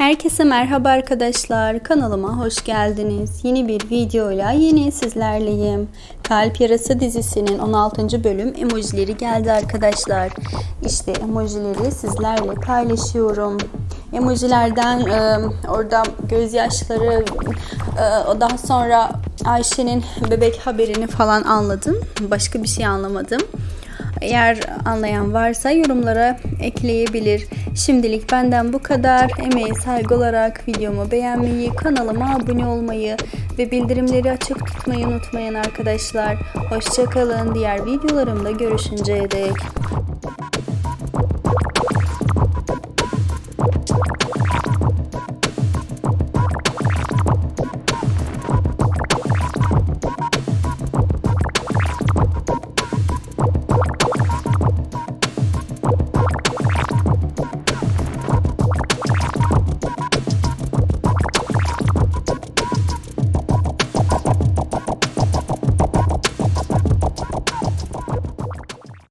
Herkese merhaba arkadaşlar. Kanalıma hoş geldiniz. Yeni bir videoyla yine sizlerleyim. Kalp Yarası dizisinin 16. bölüm emojileri geldi arkadaşlar. İşte emojileri sizlerle paylaşıyorum. Emojilerden e, orada gözyaşları e, daha sonra Ayşe'nin bebek haberini falan anladım. Başka bir şey anlamadım. Eğer anlayan varsa yorumlara ekleyebilir. Şimdilik benden bu kadar. Emeği saygı olarak videomu beğenmeyi, kanalıma abone olmayı ve bildirimleri açık tutmayı unutmayın arkadaşlar. Hoşçakalın. Diğer videolarımda görüşünceye dek.